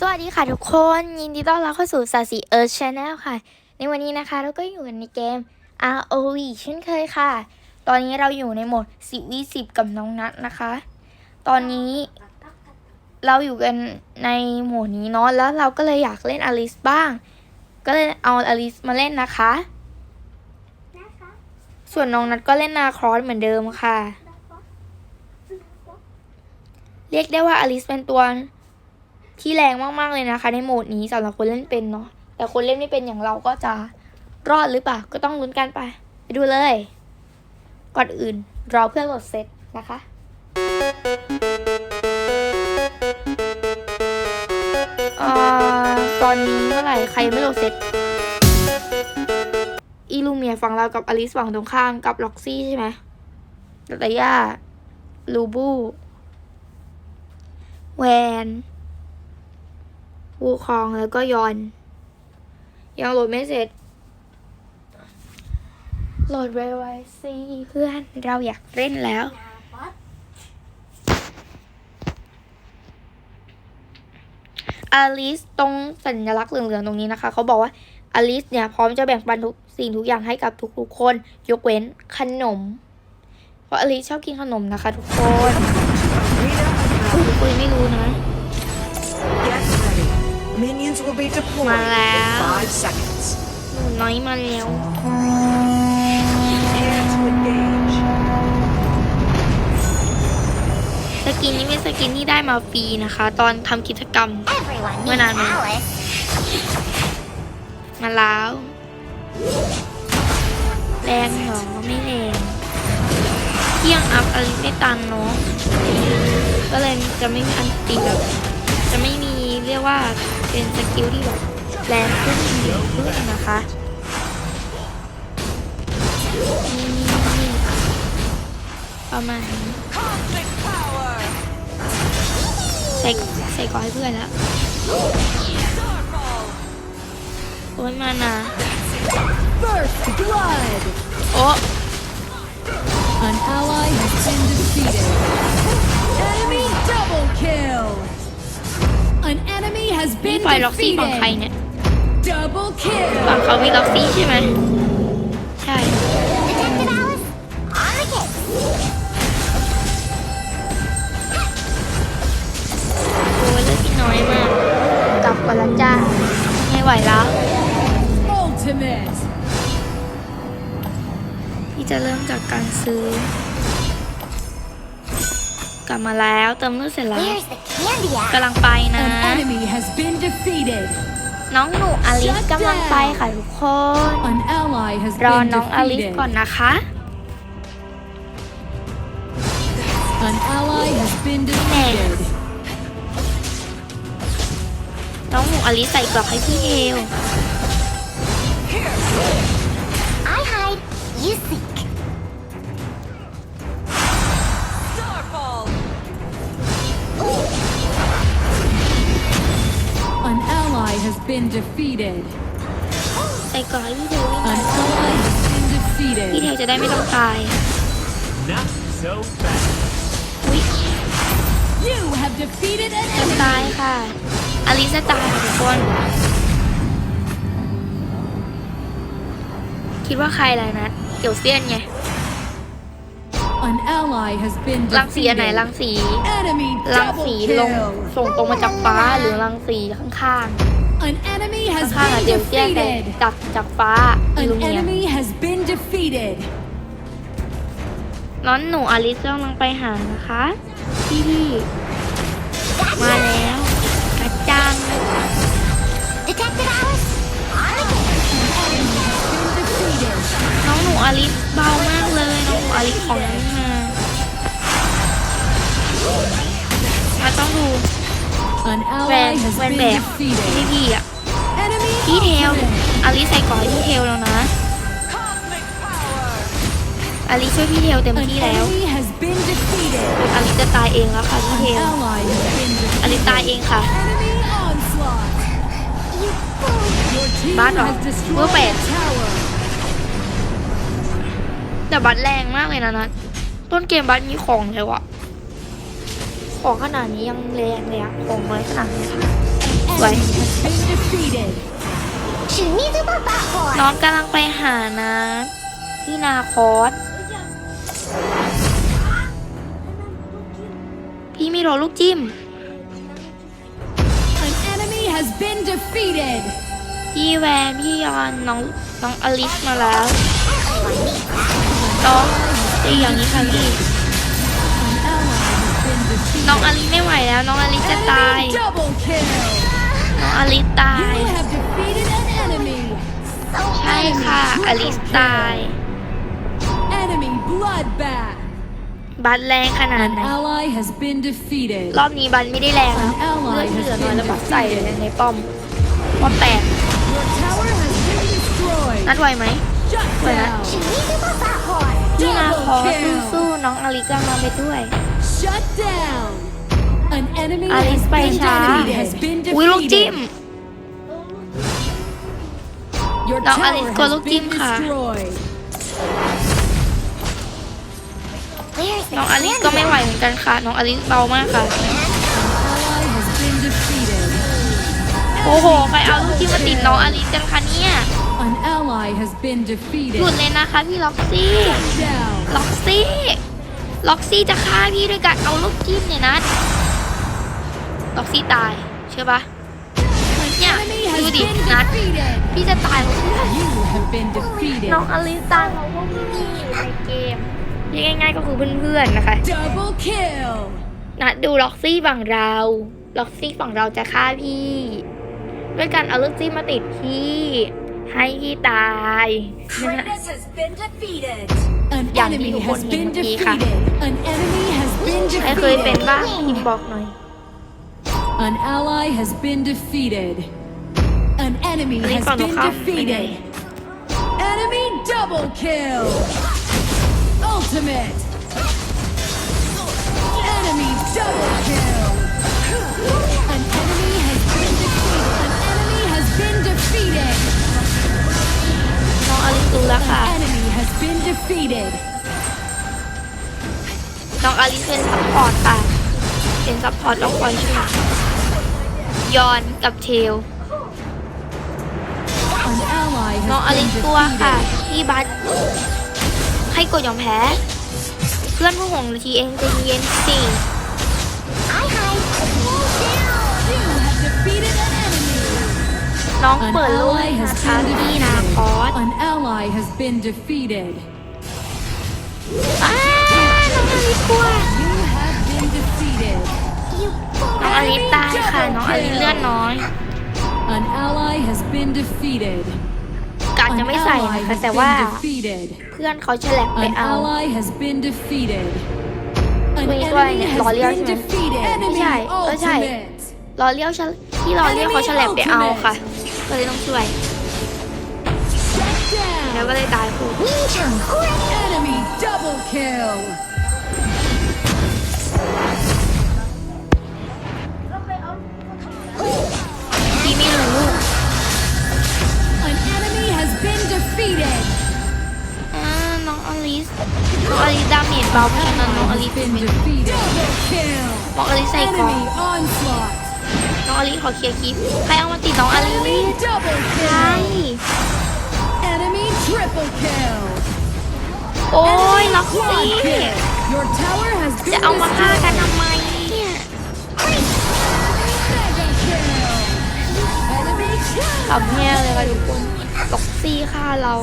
สวัสดีค่ะทุกคนยินดีต้อนรับเข้าสู่สาสีเอิร์ธชาแนลค่ะ ในวันนี้นะคะเราก็อยู่กันในเกม ROV เช่นเคยค่ะ ตอนนี้เราอยู่ในโหมด10 v 10กับน้องนัทนะคะ ตอนนี้เราอยู่กันในโหมดนี้เนาะแล้วเราก็เลยอยากเล่นอลิสบ้าง ก็เลยเอาอลิสมาเล่นนะคะ ส่วนน้องนัทก็เล่นนาครอสเหมือนเดิมค่ะ เรียกได้ว่าอลิสเป็นตัว ที่แรงมากๆเลยนะคะ ในโหมดนี้สำหรับคนเล่นเป็นเนาะแต่คนเล่นไม่เป็นอย่างเราก็จะรอดหรือเปล่าก็ต้องลุ้นกันไป ไปดูเลย ก่อนอื่นรอเพื่อนโหลดเซตนะคะอ่อตอนนี้เมื่อไหร่ใครไม่โหลดเซตอีลูเมียฝั่งเรากับอลิสฝั่งตรงข้ามกับล็อกซี่ใช่ไหมดัตยาลูบูแวน วูคองแล้วก็ยอน ยังโหลดไม่เสร็จ โหลดไวๆสิเพื่อนเราอยากเล่นแล้ว อลิสตรงสัญลักษณ์เหลืองๆตรงนี้นะคะ เขาบอกว่าอลิสเนี่ยพร้อมจะแบ่งปันทุกสิ่งทุกอย่างให้กับทุกๆคน ยกเว้นขนม เพราะอลิสชอบกินขนมนะคะ ทุกคนคุยคุยไม่รู้นะ Get ready. Minions will be deployed in Wow. five seconds. หนูน้อยมาแล้ว Prepare to engage. สกินนี้เป็นสกินที่ได้มาฟรีนะคะ ตอนทำกิจกรรม Everyone When needs I'm- Alice. มาแล้ว แรงเหรอไม่แรงเที่ยงอัพอะไรไม่ตันเนาะก็เลยจะไม่มีอันตีแบบจะไม่มีเรียกว่า เป็นสกิลที่แบบแรงขึ้นเยอะขึ้นนะคะประมาณใส่ใส่ก่อนให้เพื่อนแล้วโอ้ยมานะโอ้ An ally has been defeated. Enemy double kill! An enemy has นี่ been ไฟล็อกซี่ฝั่งใคร defeated. เนี่ย Double kill! ฝั่งเขามีล็อกซี่ใช่ไหม ใช่ Detective Alice, on the case. โอ้ยเลือดพี่น้อยมาก กลับก่อนละจ้าไม่ไหวแล้ว Ultimate! ที่จะเริ่มจากการซื้อ กลับมาแล้วเติมเลือดเสร็จแล้ว Where's the candy at? กำลังไปนะ An enemy has been defeated. น้องหนูอลิสกำลังไปค่ะทุกคน An ally has รอ been น้องอลิส defeated. ก่อนนะคะ An ally has been defeated. น้องหนูอลิสใส่กรอกให้พี่เอว I hide, you seek. An ally has been defeated. ใส่กรอกให้พี่เอววิ่ง An ally has been พี่เท defeated. วจะได้ไม่ต้องตาย Not so fast. อุ๊ย You have defeated an จะ enemy. ตายค่ะ อลิสจะตายค่ะทุกคน คิดว่าใครล่ะนะ เกี่ยวเซียนไง An ally has been รังสีอันไหน defeated. รังสี Enemy รัง double สีลง kill. ส่งตรงมาจากฟ้าหรือรังสีข้าง An enemy ๆ has ข้างๆอะ been เจียวเจี้ยนแต่ defeated. จากจากฟ้าอิ An ลูเมีย enemy has been defeated. น้อนหนูอลิสกำลังไปหานะคะพี่พี่มาแล้วกระจัง Detective Alice, on the case. Been defeated. น้องหนูอลิสเบามากเลย น้องหนูอลิสของนี่มา An แวน ally has แวน been แบบพี่ defeated. พี่อะ Enemy พี่เทล ultimate. อลิสใส่ก่อนให้พี่เทลแล้วนะอลิสช่วยพี่เทลเต็ม An ที่แล้ว enemy has been defeated. อลิสจะตายเองแล้วค่ะพี่ An เทล ally has been อลิส defeated. ตายเองค่ะ Enemy onslaught. You fool. Your team Bad has oh. destroyed We're bad. a tower. แต่บัตรแรงมากเลยนะนัทต้นเกมบัตรมีของเลยวะ ของขนาดนี้ยังแรงเลยอะของไว้ขนาดนี้ค่ะไว้น้องกำลังไปหานะพี่นาคอสพี่มีรรลูกจิ้มพี่แวนพี่ยอนน้องน้องอลิสมาแล้วน้องตีอย่างนี้ค่ะพี่ น้องอลิไม่ไหวแล้ว น้องอลิจะตาย น้องอลิตาย ใช่ค่ะ อลิตาย บัตแรงขนาดไหน รอบนี้บัตไม่ได้แรงแล้วเลือดเหลือน้อยแล้วบัตใส่ในป้อมป้อมแปดนัดไวไหมไวนะนี่นาคอสู้ๆน้องอลิก็มาไปด้วย Shut down. An enemy อลิ has สไป been ช้า defeated. Has been อุ้ยลูกจิ้ม defeated. Your น้องอ tower ลิสกลัว has ลูกจิ้ม been ค่ะ destroyed. Where's น้องอลิสก็ไม่ไหวเหมือนกันค่ะ น้องอลิสเบามากค่ะ Ally has been defeated. โอ้โห ใครเอาลูกจิ้มมาติดน้องอลิสกันคะเนี่ย An ally has been หยุด defeated. เลยนะคะพี่ล็อกซี่ Down. ล็อกซี่ ล็อกซี่จะฆ่าพี่ด้วยการเอาลูกจิ้มเนี่ยนะล็อกซี่ตายเชื่อปะเนี่ย Enemy ดู has ดิ been นัด defeated. พี่จะตายเพราะเพื่อน You have been defeated. น้องอลิสตายเพราะพวกพี่ในเกมยังง่ายๆก็คือเพื่อนๆนะคะ Double kill. นัดดูล็อกซี่ฝั่งเราล็อกซี่ฝั่งเราจะฆ่าพี่ ด้วยการเอาลูกจิ้มมาติดพี่ให้พี่ตายนะ ฮะ has been defeated. An Yang enemy di has hukun been ni Monkey ค่ะ defeated. An enemy has been ใครเคยเป็น defeated. บ้างพิมพ์บอกหน่อย An ally has been defeated. An enemy อันนี้ has ฝั่งตรง been ข้ามเป็นไง defeated. Enemy double kill. Ultimate. Enemy double kill. An enemy has been defeated. An enemy has been defeated. น้องอลิสรู้แล้วค่ะ Enemy has been defeated. น้องอลิสเป็นซัพพอร์ตค่ะเป็นซัพพอร์ตต้องคอยช่วยยอนกับเทล An ally น้องอ has ลิ been สกลัวค่ะ defeated. พี่บัสให้กดยอมแพ้ เพื่อนผู้หงทีเองใจะเย็นสิ น้อง An เปิดโลก ally นะ has คะ been พี่นาคอส defeated. An ally has been defeated. อ้าน้องอลิสกลัว You have been defeated. You น้องอลิสตายค่ะ น้องอลิสเลือดน้อย An ally has been defeated. กา An จะไม่ใส่ ally นะคะ has แต่ว่า been defeated. เพื่อนเขาฉลับไป An เอา ally has been defeated. An Wait, enemy wait, has Lolly been Osman. defeated. Enemy Chai, oh, Chai. ultimate. รอเลี้ยวฉลที่รอเลี้ยวเขาฉลับไปเอาค่ะ ก็เลยต้องช่วย Shut แล้ว down. ก็เลยตายคู่ Enemy double kill. พี่ไม่รู้ An enemy has been defeated. อ่าน้องอลิส น้องอลิสดาเมจเบาเพราะฉะนั้นน้องอ Ally ลิ has ส been เป็น defeated. Double kill. น้องอลิสใส่กล่อง Enemy onslaught. น้องอลิขอเคลียร์คลิปใครเอามาติดน้องอลิใช่ Enemy triple kill. โอ้ยล็อกซี่ Your tower has จะ been เอามาฆ่ากันทำไมเนี่ย Mega kill. Enemy kill. ขำแย่เลยค่ะทุกคนล็อกซี่ฆ่าเรา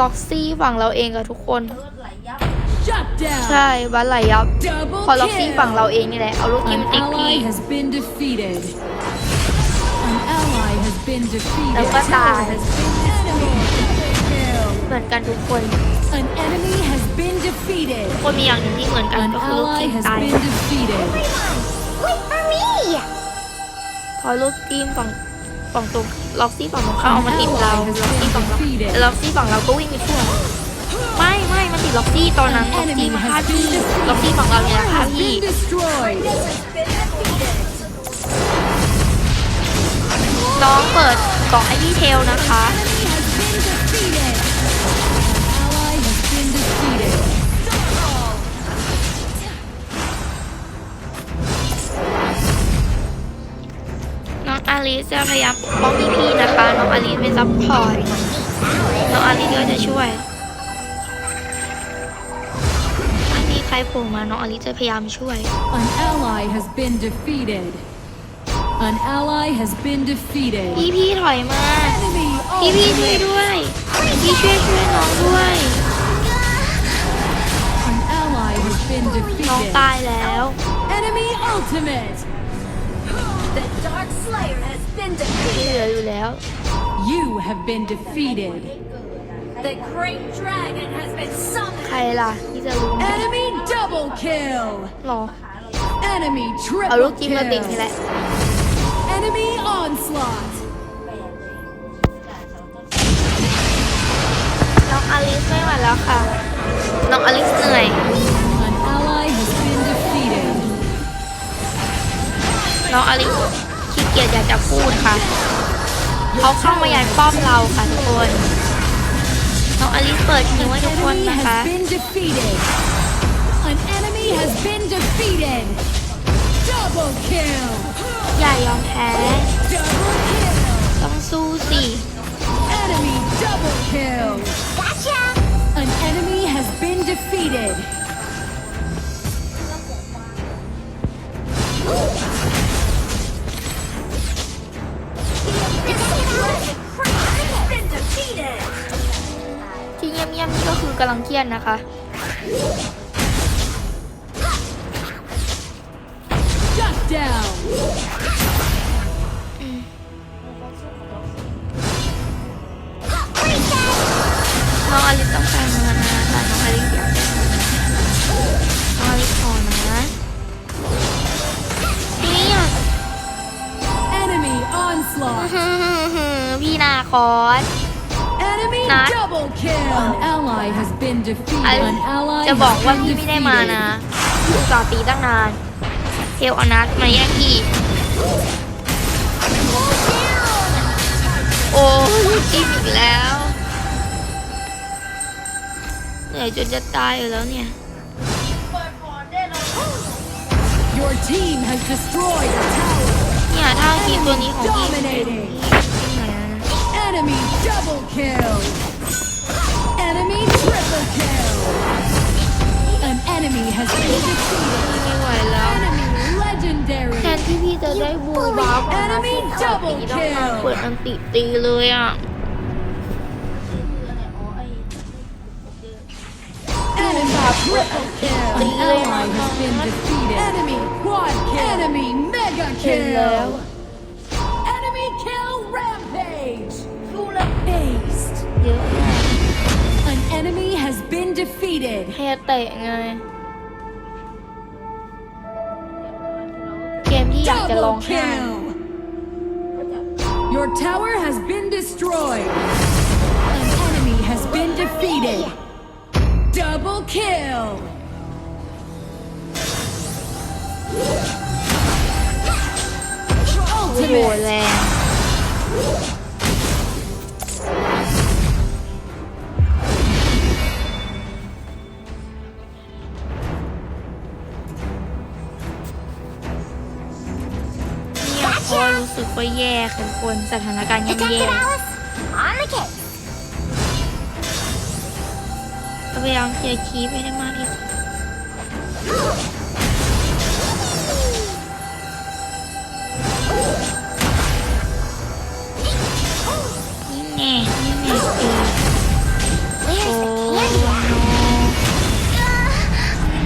ล็อกซี่ฝั่งเราเองกับทุกคน ใช่บัลไหลยับ Double พอล็อกซี่ฝั่งเราเองนี่แหละ เอาลูกจิ้ม An ติดพี่ ally has been defeated. An ally has been defeated. แล้วก็ตาย Has been enemy kill. เหมือนกันทุกคน An enemy has been defeated. คนมีอย่างหนึ่งที่เหมือนกัน An ก็คือลูก ally จิ้ม has ตาย been defeated. Wait for me. พอลูกจิ้มฝั่งฝั่งตรงล็อกซี่ฝั่งตรงข้ามเอามาติดเราล็อกซี่ฝั่งเราแต่ล็อกซี่ฝั่งเราก็วิ่งไปทั่วไม่ ไม่มันติดล็อกซี่ตอนนั้น An ล็อกซี่ enemy มาฆ่า has พี่ been defeated. ล็อกซี่ฝั่งเราเนี่ยฆ่า Has พี่ been destroyed. น้องเปิดกล่องไอพี่เทลนะคะ Enemy has been defeated. An ally has been defeated. อาลิสจะพยายามปกป้องพี่ๆนะคะ น้องอาลิสเป็นซัพพอร์ต น้องอาลิสก็จะช่วย ครโผล่มาน้องอาลิสจะพยายามช่วย An ally has been defeated. An ally has been defeated. พี่ๆถอยมา Enemy พี่ๆช่วย ultimate. ด้วย พี่ช่วยช่วยน้องด้วย An ally has been น้อง defeated. ตายแล้ว Enemy ultimate. The Dark Slayer has been ที่เหลืออยู่แล้ว You have been defeated. The Great Dragon has been summoned. ใครล่ะที่จะรู้ Enemy double kill. หรอ Enemy เอาลู triple กจิ้มมาติดนี่แห kill. ละ Enemy onslaught. น้องอลิสไม่ไหวแล้วค่ะ น้องอลิสเหนื่อย An ally has been defeated. น้องอลิสขี้เกียจอยากจะพูดค่ะ เขาเข้ามายันป้อมเราค่ะทุกคน น้องอลิสเปิดคิวให้ทุกคน Enemy นะคะ has been defeated. An enemy has been defeated. Double kill. อย่ายอมแพ้ Double kill. ต้องสู้สิ Enemy double kill. Gotcha! An enemy has been defeated. The Dragon has been defeated. ที่เงียบๆนี่ก็คือกำลังเครียดนะคะ นาคอส Enemy Not- double kill. An ally has been อ defeated. An ally จะบอก has ว่า been พี่ไม่ได้มานะ defeated. พี่อุตส่าห์ตีตั้งนานเทลอนัทมาแย่งพี่ โอ้ยจิ้มอีกแล้ว เหนื่อยจนจะตายอยู่แล้วเนี่ย Your team has destroyed a tower. เนี่ยถ้ากินตัวนี้ของพี่ Dominating. Enemy double kill. Enemy triple kill. An enemy has been defeated. ไม่ไหวแล้ว Enemy legendary. แทนที่พี่จะได้บูบ้าของนะ Enemy ขอตี double ต้องมา kill เปิดอันติตีเลยอ่ะ Enemy triple kill. An ally has been defeated. Enemy quad kill. Enemy mega เห็นแล้ว kill. enemy has been defeated. แค่เตะไง เกมที่อยากจะลอง Double ห้าม kill. Your tower has been destroyed. An enemy has been defeated. Double kill. โอ้โห Ultimate. แรง สึกว่าแย่ค่ะทุกคนสถานการณ์ยังแย่ Detective Alice, on the case. พยายามเคลียร์คีปให้ได้มากที่สุดนี่แน่นี่แน่เออ Where's โอ้ the candy?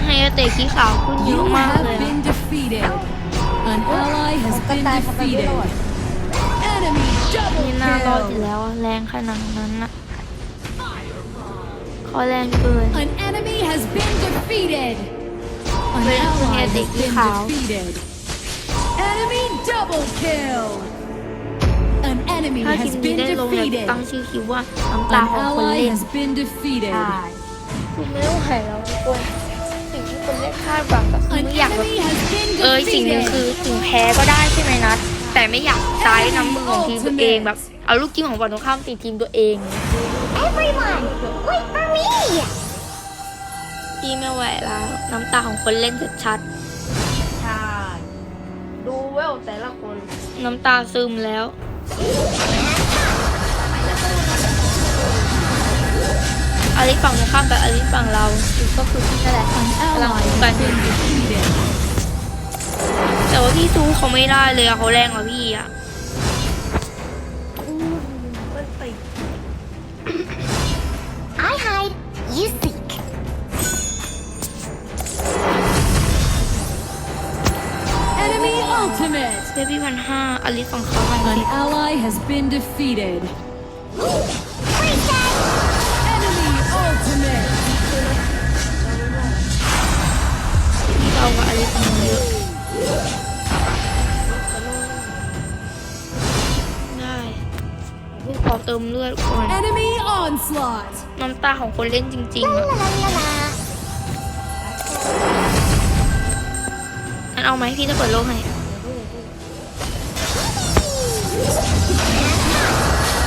ให้เตะขี้ขาวขึ้นเย You อะมาก have เลย An ally has been defeated. Enemy นี่น่ารอดอยู่ double แล้วอะแรงขนาดนั้นนะเขาแรงเกิน kill. An enemy has been defeated. An Wait, ally yeah, has they- been how? defeated. Enemy double kill. An enemy ถ้าที has มนี้ been ได้ลงเนี่ย defeated. ตั้งชื่อคลิปว่าน้ำตา An ของคน ally เล่น has been defeated. คือไม่ไหวแล้วทุกคนสิ่งที่ คนเล่นคาดหวังก็คือ An ไม่อยากแบบ enemy has been เออสิ่งหนึ่งคือ defeated. ถึงแพ้ก็ได้ใช่ไหมนัดแต่ไม่อยากตายด้วยน้ำมือของทีมตัวเองแบบเอาลูกจิ้มของฝั่งตรงข้ามตีทีมตัวเอง Everyone, wait for me! พี่ไม่ไหวแล้ว น้ำตาของคนเล่นชัดใช่ดูเวลแต่ละคน น้ำตาซึมแล้ว อลิสฝั่งตรงข้ามกับอลิสฝั่งเราก็คือพี่นั่นแหละ An กำลัง ally สู้กัน has been defeated. แต่ว่าพี่ซูเขาไม่ได้เลยอะเขาแรงกว่าพี่อะมันติด I hide, you seek. Enemy ultimate. เบบี้พันห้าอลิสฝั่งเขาพัน An สิบ ally has been defeated. เรากับอลิสมันเยอะได้พี่ขอเติมเลือดก่อน Enemy onslaught. น้ำตาของคนเล่นจริงๆอะ La la la la. งั้นเอาไหมพี่จะเปิดโลกให้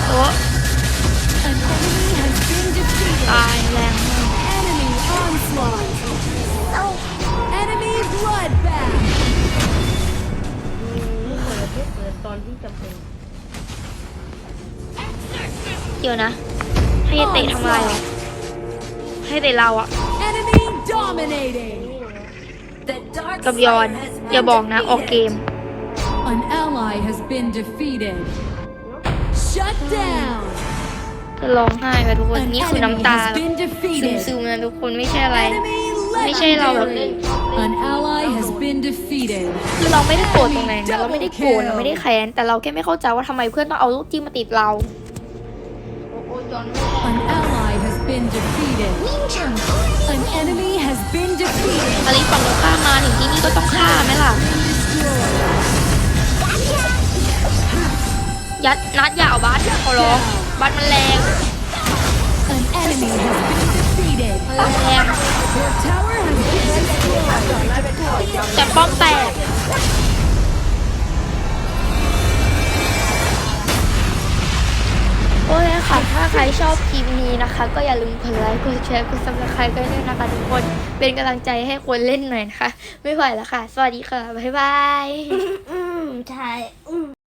โอ้ An enemy has been defeated. ตายแรงมาก Enemy onslaught. Enemy bloodbath. เปิดให้เปิดตอนที่จำเป็นเดี๋ยวนะ ให้เตะทำลายเหรอให้เตะเราอะ Enemy dominating. The dark กับยอน side has อย่า been บอกนะ ออกเก defeated. ม An ally has been defeated. Shut down. จะร้องไห้ไปทุกคน An นี่คือ enemy น้ำตา has been ซึม defeated. ซึมๆนะทุกคนไม่ใช่อะไร Enemy ไม่ใช่เราแบบ legendary. An ally has been defeated. คือเราไม่ได้โกรธตรงไหนนะเราไม่ได้โกรธเราไม่ได้แค้นแต่เราแค่ไม่เข้าใจว่าทำไมเพื่อนต้องเอาลูกจิ้มมาติดเรา An ally has been defeated. An enemy has been defeated. อลิฝั่งตรงข้ามมาถึงที่นี่ก็ต้องฆ่าไหมล่ะ ยัดนัดอย่าเอาบัสขอร้องบัสมันแรง An enemy has been defeated. มันแรง Your tower has been destroyed. แต่ป้อมแตกโอ้ยค่ะถ้าใครชอบคลิปนี้นะคะ ก็อย่าลืมกดไลค์กดแชร์กดซับสไครต์กันด้วยนะคะทุกคนเป็นกำลังใจให้คนเล่นหน่อยนะคะ ไม่ไหวแล้วค่ะ สวัสดีค่ะ บ๊ายบาย อืมใช่อืม